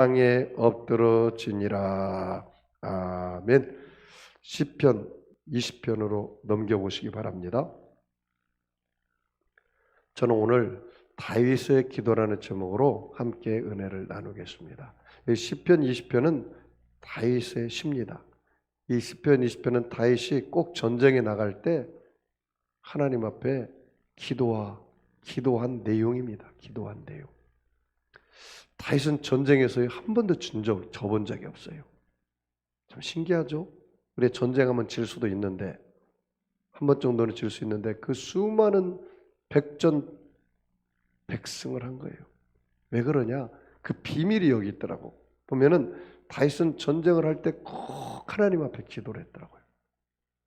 땅에 엎드러지니라. 아멘. 시편 20편으로 넘겨보시기 바랍니다. 저는 오늘 다윗의 기도라는 제목으로 함께 은혜를 나누겠습니다. 이 시편 20편은 다윗의 시입니다. 이 시편 20편은 다윗이 꼭 전쟁에 나갈 때 하나님 앞에 기도와 기도한 내용입니다. 기도한 내용. 다윗은 전쟁에서 한 번도 진 적, 져본 적이 없어요. 참 신기하죠? 우리 전쟁하면 질 수도 있는데 한 번 정도는 질 수 있는데 그 수많은 백전 백승을 한 거예요. 왜 그러냐? 그 비밀이 여기 있더라고. 보면은 다윗은 전쟁을 할 때 꼭 하나님 앞에 기도를 했더라고요.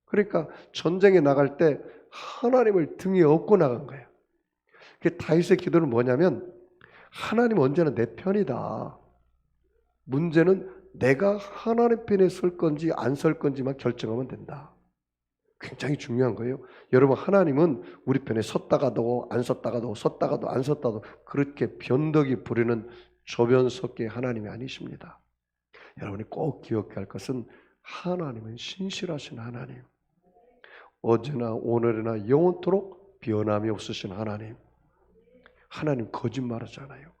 그러니까 전쟁에 나갈 때 하나님을 등에 업고 나간 거예요. 그 다윗의 기도는 뭐냐면 하나님 언제나 내 편이다. 문제는 내가 하나님 편에 설 건지 안 설 건지만 결정하면 된다. 굉장히 중요한 거예요. 여러분 하나님은 우리 편에 섰다가도 안 섰다가도 섰다가도 안 섰다도 그렇게 변덕이 부리는 조변석계 하나님이 아니십니다. 여러분이 꼭 기억해야 할 것은 하나님은 신실하신 하나님. 어제나 오늘이나 영원토록 변함이 없으신 하나님. 하나님 거짓말하잖아요.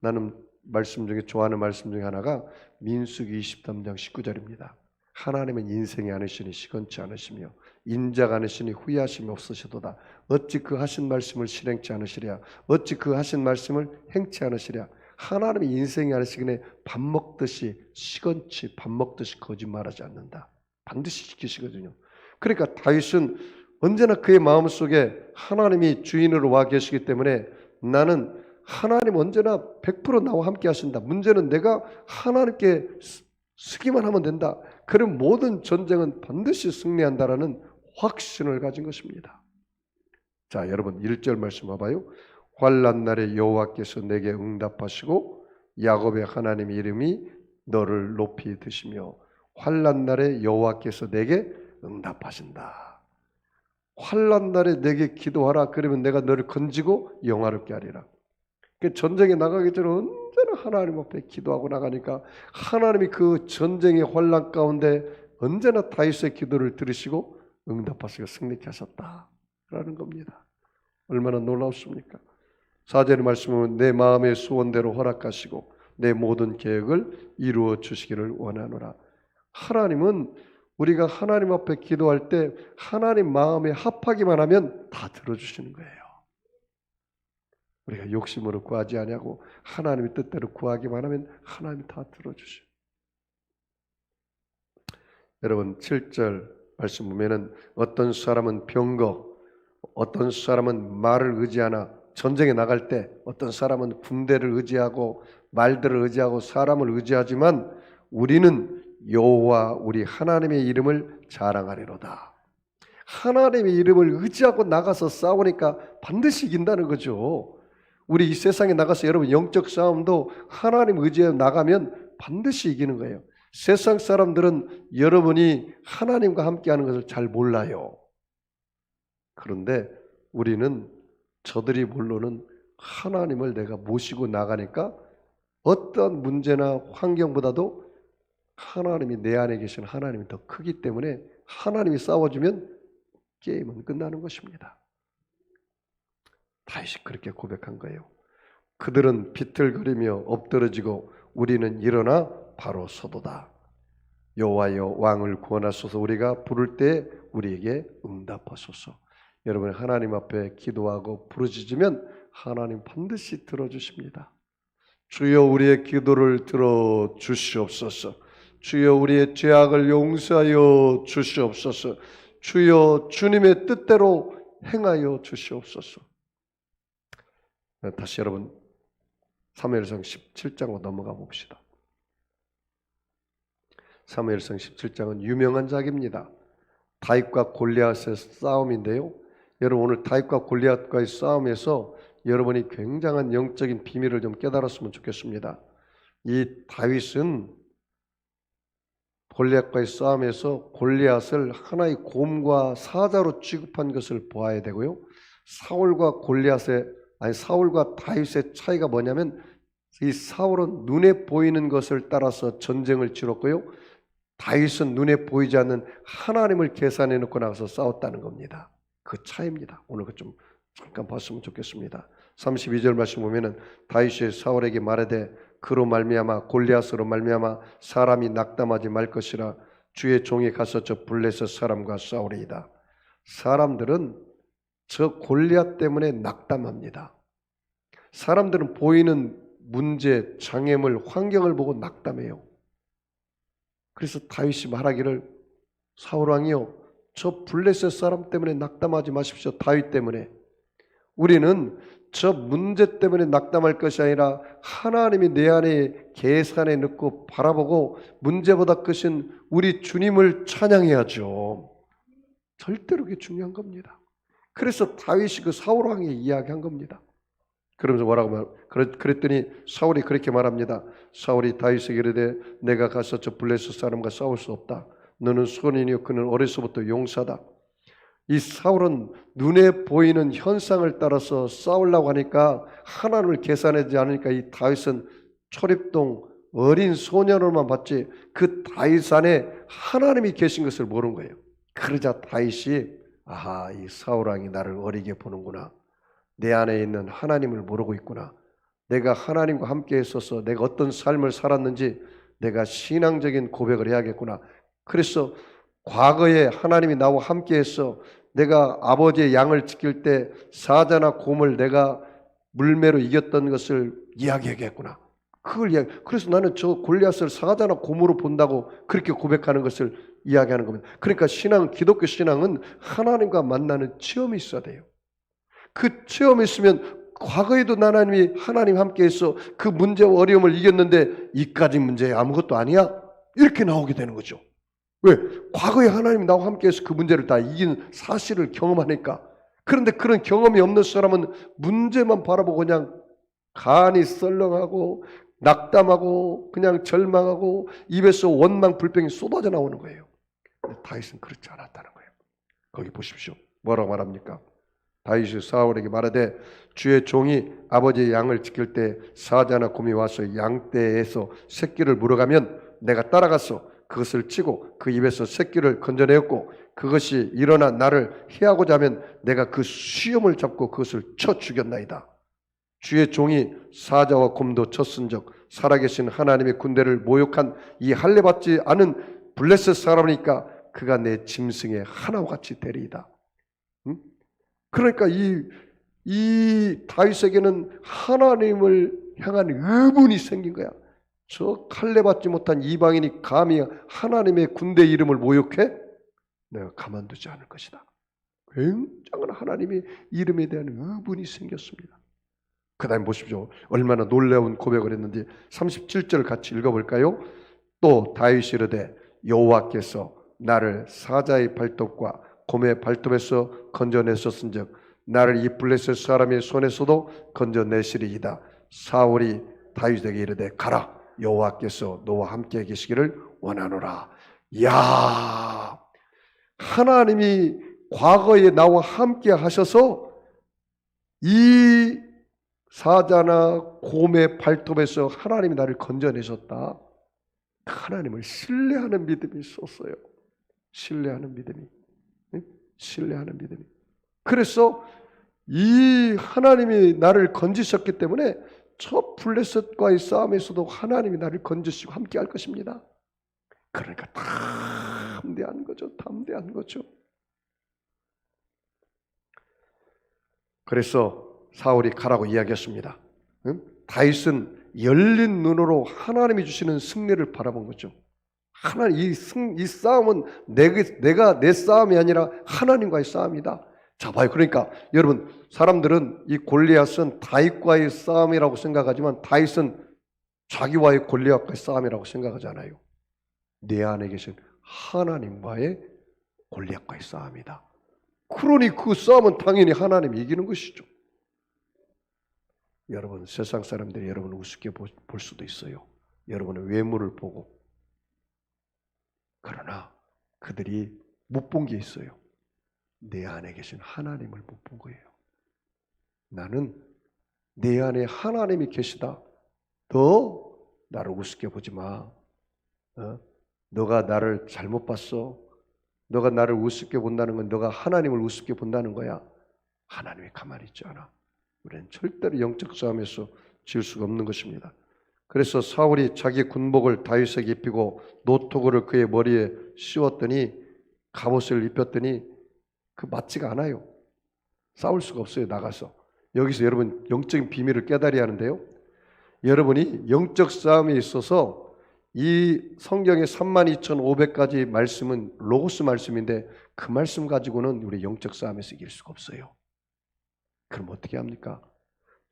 나는 말씀 중에 좋아하는 말씀 중에 하나가 민수기 23장 19절입니다. 하나님은 인생이 않으시니 시건치 않으시며 인자가 않으시니 후회하심이 없으시도다. 어찌 그 하신 말씀을 실행치 않으시랴. 어찌 그 하신 말씀을 행치 않으시랴. 하나님이 인생이 않으시기에 밥 먹듯이 시건치 밥 먹듯이 거짓말하지 않는다. 반드시 지키시거든요. 그러니까 다윗은 언제나 그의 마음속에 하나님이 주인으로 와 계시기 때문에 나는 하나님 언제나 100% 나와 함께 하신다. 문제는 내가 하나님께 쓰기만 하면 된다. 그런 모든 전쟁은 반드시 승리한다라는 확신을 가진 것입니다. 자, 여러분 1절 말씀 봐봐요. 환란 날에 여호와께서 내게 응답하시고 야곱의 하나님 이름이 너를 높이 드시며 환란 날에 여호와께서 내게 응답하신다. 환란 날에 내게 기도하라. 그러면 내가 너를 건지고 영화롭게 하리라. 그 전쟁에 나가기 전에 언제나 하나님 앞에 기도하고 나가니까 하나님이 그 전쟁의 환란 가운데 언제나 다윗의 기도를 들으시고 응답하시고 승리케 하셨다라는 겁니다. 얼마나 놀라웠습니까? 사절의 말씀은 내 마음의 소원대로 허락하시고 내 모든 계획을 이루어 주시기를 원하노라. 하나님은 우리가 하나님 앞에 기도할 때 하나님 마음에 합하기만 하면 다 들어주시는 거예요. 우리가 욕심으로 구하지 아니하고 하나님의 뜻대로 구하기만 하면 하나님이 다 들어주셔. 여러분 7절 말씀 보면은 어떤 사람은 병거, 어떤 사람은 말을 의지하나 전쟁에 나갈 때 어떤 사람은 군대를 의지하고 말들을 의지하고 사람을 의지하지만 우리는 여호와 우리 하나님의 이름을 자랑하리로다. 하나님의 이름을 의지하고 나가서 싸우니까 반드시 이긴다는 거죠. 우리 이 세상에 나가서 여러분 영적 싸움도 하나님 의지에 나가면 반드시 이기는 거예요. 세상 사람들은 여러분이 하나님과 함께 하는 것을 잘 몰라요. 그런데 우리는 저들이 모르는 하나님을 내가 모시고 나가니까 어떤 문제나 환경보다도 하나님이 내 안에 계신 하나님이 더 크기 때문에 하나님이 싸워주면 게임은 끝나는 것입니다. 다시 그렇게 고백한 거예요. 그들은 비틀거리며 엎드러지고 우리는 일어나 바로 서도다. 여호와여 왕을 구원하소서 우리가 부를 때 우리에게 응답하소서. 여러분 하나님 앞에 기도하고 부르짖으면 하나님 반드시 들어주십니다. 주여 우리의 기도를 들어 주시옵소서. 주여 우리의 죄악을 용서하여 주시옵소서. 주여 주님의 뜻대로 행하여 주시옵소서. 다시 여러분 사무엘상 17장으로 넘어가 봅시다. 사무엘상 17장은 유명한 작입니다. 다윗과 골리앗의 싸움인데요. 여러분 오늘 다윗과 골리앗과의 싸움에서 여러분이 굉장한 영적인 비밀을 좀 깨달았으면 좋겠습니다. 이 다윗은 골리앗과의 싸움에서 골리앗을 하나의 곰과 사자로 취급한 것을 보아야 되고요. 사울과 골리앗의 아니 사울과 다윗의 차이가 뭐냐면 이 사울은 눈에 보이는 것을 따라서 전쟁을 치렀고요. 다윗은 눈에 보이지 않는 하나님을 계산해 놓고 나가서 싸웠다는 겁니다. 그 차이입니다. 오늘 그좀 잠깐 봤으면 좋겠습니다. 32절 말씀 보면은 다윗이 사울에게 말하되 그로 말미암아 골리앗으로 말미암아 사람이 낙담하지 말 것이라 주의 종이 가서 저 블레셋 사람과 싸우리이다. 사람들은 저 골리앗 때문에 낙담합니다. 사람들은 보이는 문제, 장애물, 환경을 보고 낙담해요. 그래서 다윗이 말하기를 사울 왕이요 저 블레셋 사람 때문에 낙담하지 마십시오. 다윗 때문에 우리는 저 문제 때문에 낙담할 것이 아니라 하나님이 내 안에 계산에 넣고 바라보고 문제보다 크신 우리 주님을 찬양해야죠. 절대로 그게 중요한 겁니다. 그래서 다윗이 그 사울 왕에 이야기한 겁니다. 그러면서 뭐라고 말? 그랬- 그랬더니 사울이 그렇게 말합니다. 사울이 다윗에게 이르되 내가 가서 저 블레셋 사람과 싸울 수 없다. 너는 선인이요 그는 어려서부터 용사다. 이 사울은 눈에 보이는 현상을 따라서 싸우려고 하니까 하나님을 계산하지 않으니까 이 다윗은 초립동 어린 소년으로만 봤지 그 다윗 안에 하나님이 계신 것을 모르는 거예요. 그러자 다윗이 아하 이 사울 왕이 나를 어리게 보는구나. 내 안에 있는 하나님을 모르고 있구나. 내가 하나님과 함께 있어서 내가 어떤 삶을 살았는지 내가 신앙적인 고백을 해야겠구나. 그래서 과거에 하나님이 나와 함께 해서 내가 아버지의 양을 지킬 때 사자나 곰을 내가 물매로 이겼던 것을 이야기하겠구나. 그걸 이야기. 그래서 나는 저 골리앗을 사자나 곰으로 본다고 그렇게 고백하는 것을 이야기하는 겁니다. 그러니까 신앙, 기독교 신앙은 하나님과 만나는 체험이 있어야 돼요. 그 체험이 있으면 과거에도 하나님이 하나님 함께해서 그 문제와 어려움을 이겼는데 이까지 문제 아무것도 아니야 이렇게 나오게 되는 거죠. 왜? 과거에 하나님이 나와 함께 해서 그 문제를 다 이긴 사실을 경험하니까. 그런데 그런 경험이 없는 사람은 문제만 바라보고 그냥 간이 썰렁하고 낙담하고 그냥 절망하고 입에서 원망 불평이 쏟아져 나오는 거예요. 다윗은 그렇지 않았다는 거예요. 거기 보십시오. 뭐라고 말합니까? 다윗이 사울에게 말하되 주의 종이 아버지의 양을 지킬 때 사자나 곰이 와서 양떼에서 새끼를 물어가면 내가 따라가서 그것을 치고 그 입에서 새끼를 건져내었고 그것이 일어나 나를 해하고자 하면 내가 그 수염을 잡고 그것을 쳐 죽였나이다. 주의 종이 사자와 곰도 쳤은적 살아계신 하나님의 군대를 모욕한 이 할례받지 않은 블레셋 사람이니까 그가 내 짐승의 하나와 같이 되리이다. 응? 그러니까 이, 이 다윗에게는 하나님을 향한 의문이 생긴 거야. 저 칼레 받지 못한 이방인이 감히 하나님의 군대 이름을 모욕해? 내가 가만두지 않을 것이다. 굉장한 하나님의 이름에 대한 의문이 생겼습니다. 그 다음에 보십시오. 얼마나 놀라운 고백을 했는지 37절 같이 읽어볼까요? 또 다윗이 이르되 여호와께서 나를 사자의 발톱과 곰의 발톱에서 건져내셨은즉 나를 이 블레셋 사람의 손에서도 건져내시리이다. 사울이 다윗에게 이르되 가라 여호와께서 너와 함께 계시기를 원하노라. 야 하나님이 과거에 나와 함께 하셔서 이 사자나 곰의 발톱에서 하나님이 나를 건져내셨다. 하나님을 신뢰하는 믿음이 있었어요. 신뢰하는 믿음이. 응? 신뢰하는 믿음이. 그래서 이 하나님이 나를 건지셨기 때문에 저 블레셋과의 싸움에서도 하나님이 나를 건지시고 함께 할 것입니다. 그러니까 담대한 거죠. 담대한 거죠. 그래서 사울이 가라고 이야기했습니다. 응? 다윗은 열린 눈으로 하나님이 주시는 승리를 바라본 거죠. 하나님 이, 승, 이 싸움은 내가, 내가 내 싸움이 아니라 하나님과의 싸움이다. 자 봐요. 그러니까 여러분 사람들은 이 골리앗은 다윗과의 싸움이라고 생각하지만 다윗은 자기와의 골리앗과의 싸움이라고 생각하잖아요. 내 안에 계신 하나님과의 골리앗과의 싸움이다. 그러니 그 싸움은 당연히 하나님이 이기는 것이죠. 여러분 세상 사람들이 여러분을 우습게 보- 볼 수도 있어요. 여러분의 외모를 보고 그들이 못 본 게 있어요. 내 안에 계신 하나님을 못 본 거예요. 나는 내 안에 하나님이 계시다. 너 나를 우습게 보지 마. 어? 너가 나를 잘못 봤어. 너가 나를 우습게 본다는 건 너가 하나님을 우습게 본다는 거야. 하나님이 가만히 있지 않아. 우리는 절대로 영적 싸움에서 질 수가 없는 것입니다. 그래서 사울이 자기 군복을 다윗에게 입히고 노토구를 그의 머리에 씌웠더니 갑옷을 입혔더니 그 맞지가 않아요. 싸울 수가 없어요. 나가서. 여기서 여러분 영적인 비밀을 깨달아야 하는데요. 여러분이 영적 싸움에 있어서 이 성경의 32,500가지 말씀은 로고스 말씀인데 그 말씀 가지고는 우리 영적 싸움에서 이길 수가 없어요. 그럼 어떻게 합니까?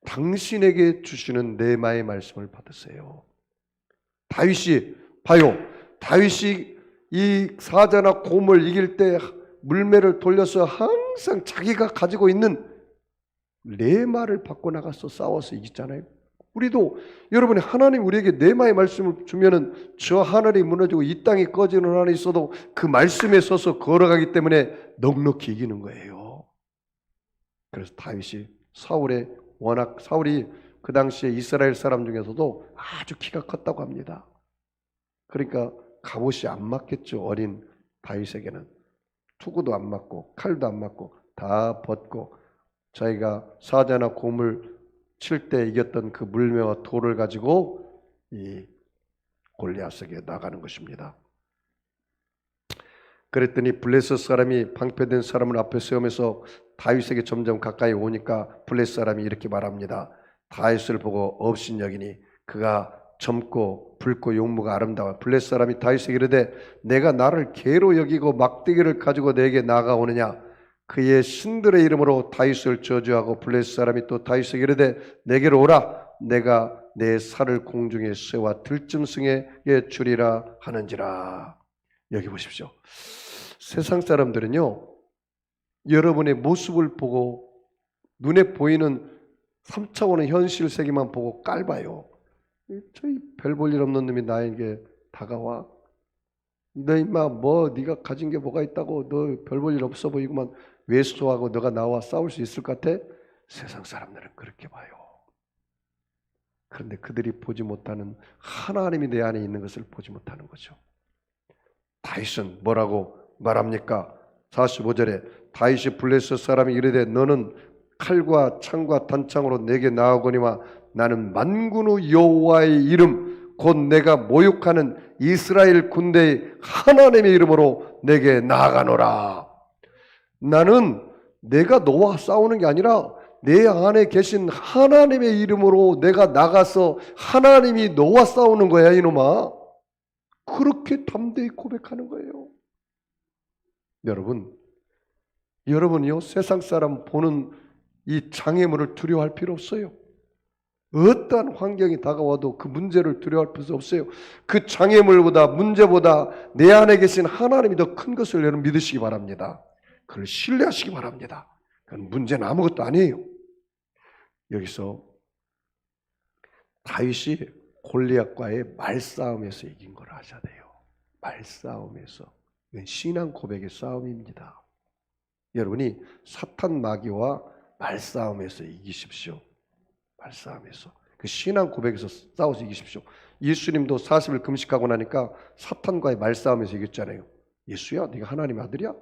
당신에게 주시는 내마의 말씀을 받으세요. 다윗이 봐요. 다윗이 이 사자나 곰을 이길 때 물매를 돌려서 항상 자기가 가지고 있는 레마를 받고 나가서 싸워서 이겼잖아요. 우리도 여러분이 하나님 우리에게 내마의 말씀을 주면은 저 하늘이 무너지고 이 땅이 꺼지는 하나 있어도 그 말씀에 서서 걸어가기 때문에 넉넉히 이기는 거예요. 그래서 다윗이 사울의 워낙 사울이 그 당시에 이스라엘 사람 중에서도 아주 키가 컸다고 합니다. 그러니까 갑옷이 안 맞겠죠 어린 다윗에게는 투구도 안 맞고 칼도 안 맞고 다 벗고 자기가 사자나 곰을 칠 때 이겼던 그 물매와 돌을 가지고 이 골리앗에게 나가는 것입니다. 그랬더니 블레셋 사람이 방패된 사람을 앞에 세우면서 다윗에게 점점 가까이 오니까 블레셋 사람이 이렇게 말합니다. 다윗을 보고 업신 여기니 그가 젊고 붉고 용무가 아름다워. 블레셋 사람이 다윗에게 이르되 내가 나를 개로 여기고 막대기를 가지고 내게 나가오느냐? 그의 신들의 이름으로 다윗을 저주하고 블레셋 사람이 또 다윗에게 이르되 내게로 오라. 내가 내 살을 공중에 쇠와 들짐승에 주리라 하는지라. 여기 보십시오. 세상 사람들은요 여러분의 모습을 보고 눈에 보이는 3차원의 현실 세계만 보고 깔봐요 저희 별 볼 일 없는 놈이 나에게 다가와 너 임마 뭐 네가 가진 게 뭐가 있다고 너 별 볼 일 없어 보이구만 외소하고 너가 나와 싸울 수 있을 것 같아? 세상 사람들은 그렇게 봐요. 그런데 그들이 보지 못하는 하나님이 내 안에 있는 것을 보지 못하는 거죠. 다윗은 뭐라고 말합니까? 45절에 다윗이 블레셋 사람이 이르되 너는 칼과 창과 단창으로 내게 나아오거니와 나는 만군의 여호와의 이름 곧 내가 모욕하는 이스라엘 군대의 하나님의 이름으로 내게 나아가노라. 나는 내가 너와 싸우는 게 아니라 내 안에 계신 하나님의 이름으로 내가 나가서 하나님이 너와 싸우는 거야, 이놈아. 그렇게 담대히 고백하는 거예요. 여러분, 여러분이요, 세상 사람 보는 이 장애물을 두려워할 필요 없어요. 어떠한 환경이 다가와도 그 문제를 두려워할 필요 없어요. 그 장애물보다 문제보다 내 안에 계신 하나님이 더 큰 것을 여러분 믿으시기 바랍니다. 그걸 신뢰하시기 바랍니다. 그건 문제는 아무것도 아니에요. 여기서 다윗이 골리앗과의 말싸움에서 이긴 걸 아셔야 돼요. 말싸움에서. 신앙 고백의 싸움입니다. 여러분이 사탄 마귀와 말싸움에서 이기십시오. 말싸움에서. 그 신앙 고백에서 싸워서 이기십시오. 예수님도 40일 금식하고 나니까 사탄과의 말싸움에서 이겼잖아요. 예수야, 네가 하나님 아들이야?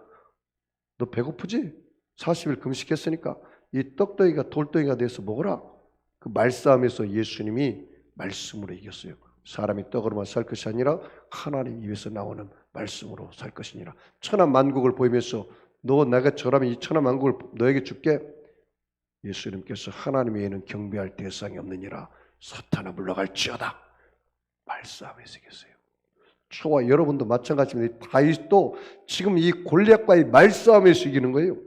너 배고프지? 40일 금식했으니까 이 떡덩이가 돌덩이가 돼서 먹어라. 그 말싸움에서 예수님이 말씀으로 이겼어요. 사람이 떡으로만 살 것이 아니라 하나님 입에서 나오는 말씀으로 살 것이니라. 천하 만국을 보이면서 너 내가 저라면 이 천하 만국을 너에게 줄게. 예수님께서 하나님 외에는 경배할 대상이 없느니라. 사탄아 물러갈지어다. 말싸움에서 이겼어요. 저와 여러분도 마찬가지입니다. 다윗도 지금 이 골리앗과의 말싸움에서 이기는 거예요.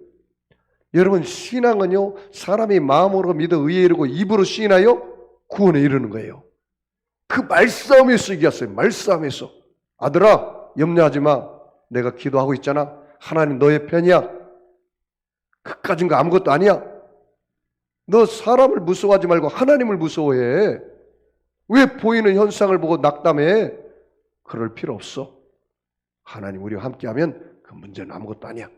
여러분 신앙은요 사람이 마음으로 믿어 의에 이르고 입으로 시인하여 구원에 이르는 거예요. 그 말싸움에서 이겼어요. 말싸움에서 아들아 염려하지 마. 내가 기도하고 있잖아. 하나님 너의 편이야. 그까진 거 아무것도 아니야. 너 사람을 무서워하지 말고 하나님을 무서워해. 왜 보이는 현상을 보고 낙담해? 그럴 필요 없어. 하나님 우리와 함께하면 그 문제는 아무것도 아니야.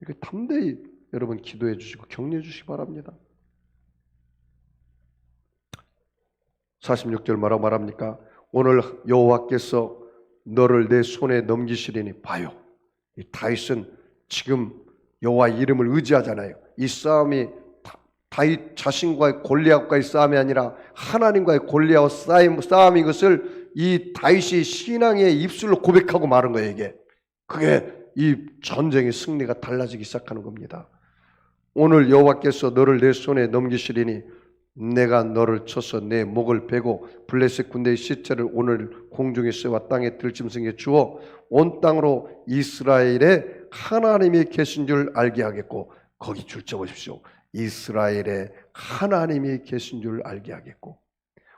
이렇게 담대히 여러분 기도해 주시고 격려해 주시기 바랍니다. 46절 뭐라고 말합니까? 오늘 여호와께서 너를 내 손에 넘기시리니 봐요. 이 다윗은 지금 여호와 이름을 의지하잖아요. 이 싸움이 다- 다윗 자신과의 골리앗과의 싸움이 아니라 하나님과의 골리앗 싸움, 싸움인 것을 이 다윗이 신앙의 입술로 고백하고 말한 거예요. 이게 그게 이 전쟁의 승리가 달라지기 시작하는 겁니다. 오늘 여호와께서 너를 내 손에 넘기시리니 내가 너를 쳐서 내 목을 베고 블레셋 군대의 시체를 오늘 공중에 쇠와 땅에 들짐승에 주어 온 땅으로 이스라엘의 하나님이 계신 줄 알게 하겠고 거기 줄쳐 보십시오. 이스라엘의 하나님이 계신 줄 알게 하겠고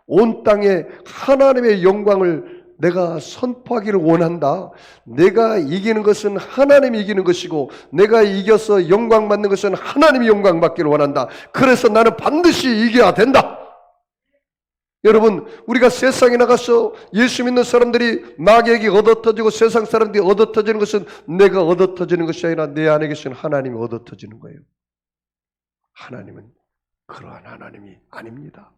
온 땅에 하나님의 영광을 내가 선포하기를 원한다. 내가 이기는 것은 하나님이 이기는 것이고 내가 이겨서 영광 받는 것은 하나님이 영광 받기를 원한다. 그래서 나는 반드시 이겨야 된다. 여러분, 우리가 세상에 나가서 예수 믿는 사람들이 마귀에게 얻어 터지고 세상 사람들이 얻어 터지는 것은 내가 얻어 터지는 것이 아니라 내 안에 계신 하나님이 얻어 터지는 거예요. 하나님은 그러한 하나님이 아닙니다.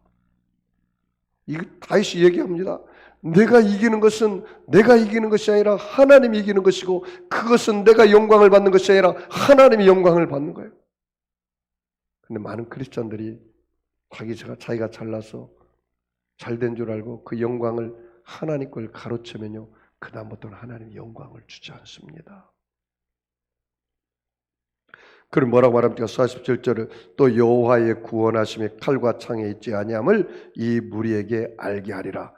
이거 다시 얘기합니다. 내가 이기는 것은 내가 이기는 것이 아니라 하나님이 이기는 것이고 그것은 내가 영광을 받는 것이 아니라 하나님이 영광을 받는 거예요. 근데 많은 크리스천들이 자기가 자기가 잘나서 잘된 줄 알고 그 영광을 하나님 걸 가로채면요. 그다음부터는 하나님 영광을 주지 않습니다. 그럼 뭐라고 말합니까? 47절에 또 여호와의 구원하심이 칼과 창에 있지 아니함을 이 무리에게 알게 하리라.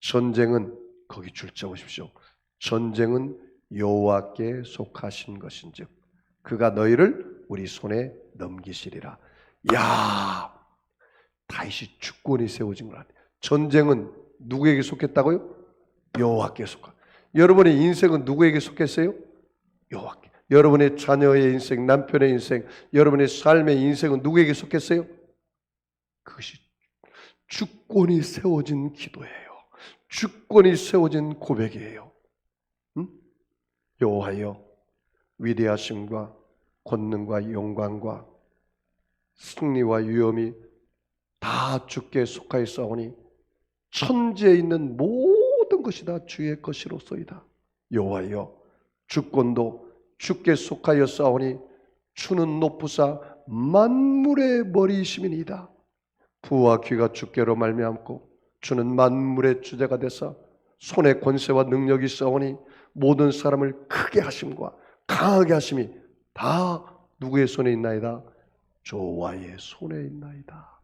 전쟁은 거기 줄자 보십시오. 전쟁은 여호와께 속하신 것인즉 그가 너희를 우리 손에 넘기시리라. 야, 다시 주권이 세워진 걸 아니. 전쟁은 누구에게 속했다고요? 여호와께 속한. 여러분의 인생은 누구에게 속했어요? 여호와께. 여러분의 자녀의 인생, 남편의 인생, 여러분의 삶의 인생은 누구에게 속했어요? 그것이 주권이 세워진 기도예요. 주권이 세워진 고백이에요. 응? 여호와여 위대하심과 권능과 영광과 승리와 위엄이 다 주께 속하여 싸우니 천지에 있는 모든 것이 다 주의 것이로소이다. 여호와여 주권도 주께 속하여 싸우니 주는 높으사 만물의 머리이심이니이다. 부와 귀가 주께로 말미암고 주는 만물의 주제가 되사 손에 권세와 능력이 싸우니 모든 사람을 크게 하심과 강하게 하심이 다 누구의 손에 있나이다? 조와의 손에 있나이다.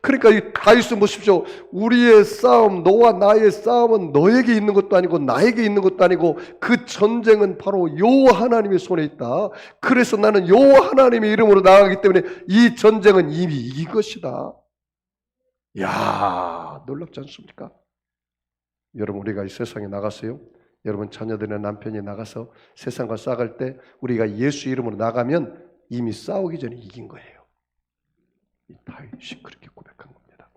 그러니까 이 다윗은 보십시오. 우리의 싸움, 너와 나의 싸움은 너에게 있는 것도 아니고 나에게 있는 것도 아니고 그 전쟁은 바로 여호와 하나님의 손에 있다. 그래서 나는 여호와 하나님의 이름으로 나가기 때문에 이 전쟁은 이미 이긴 것이다. 야, 놀랍지 않습니까? 여러분 우리가 이 세상에 나갔어요. 여러분 자녀들이나 남편이 나가서 세상과 싸갈 때 우리가 예수 이름으로 나가면 이미 싸우기 전에 이긴 거예요. 이 다윗이 그렇게 고백한 겁니다.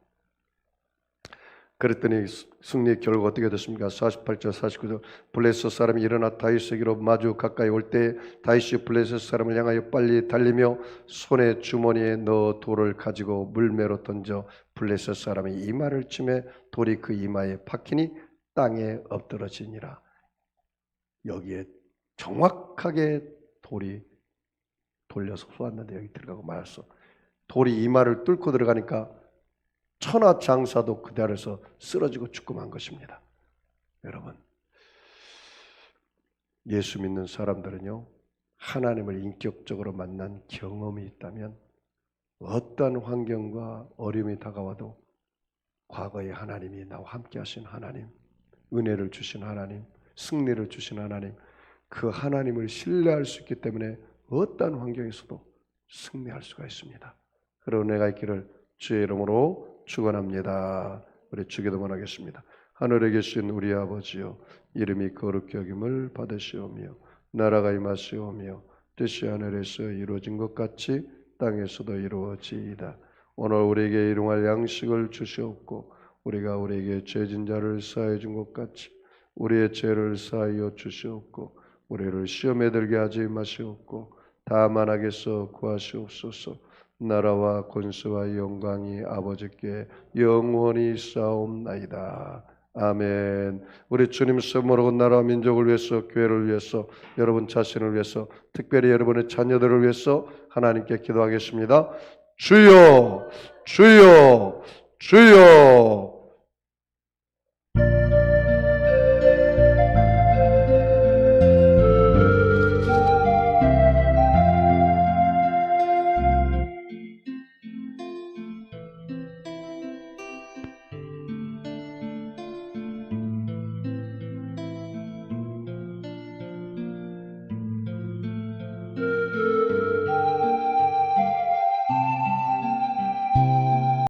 그랬더니 승리의 결과 어떻게 됐습니까? 48절 49절 블레셋 사람이 일어나 다윗에게로 마주 가까이 올 때 다윗이 블레셋 사람을 향하여 빨리 달리며 손에 주머니에 넣어 돌을 가지고 물매로 던져 블레셋 사람이 이마를 치매 돌이 그 이마에 박히니 땅에 엎드러지니라. 여기에 정확하게 돌이 돌려서 쏘았는데 여기 들어가고 말았어. 돌이 이마를 뚫고 들어가니까 천하 장사도 그대 아래서 쓰러지고 죽고 만 것입니다. 여러분, 예수 믿는 사람들은요, 하나님을 인격적으로 만난 경험이 있다면 어떤 환경과 어려움이 다가와도 과거에 하나님이 나와 함께 하신 하나님, 은혜를 주신 하나님, 승리를 주신 하나님, 그 하나님을 신뢰할 수 있기 때문에 어떤 환경에서도 승리할 수가 있습니다. 그런 은혜가 있기를 주의 이름으로 축원합니다. 우리 주기도만 하겠습니다. 하늘에 계신 우리 아버지여 이름이 거룩히 여김을 받으시오며 나라가 임하시오며 뜻이 하늘에서 이루어진 것 같이 땅에서도 이루어지이다. 오늘 우리에게 일용할 양식을 주시옵고 우리가 우리에게 죄진 자를 사해 준 것 같이 우리의 죄를 사하여 주시옵고 우리를 시험에 들게 하지 마시옵고 다만 하게서 구하시옵소서 나라와 권세와 영광이 아버지께 영원히 싸움나이다. 아멘. 우리 주님 써모르고 나라와 민족을 위해서 교회를 위해서 여러분 자신을 위해서 특별히 여러분의 자녀들을 위해서 하나님께 기도하겠습니다. 주여 주여 주여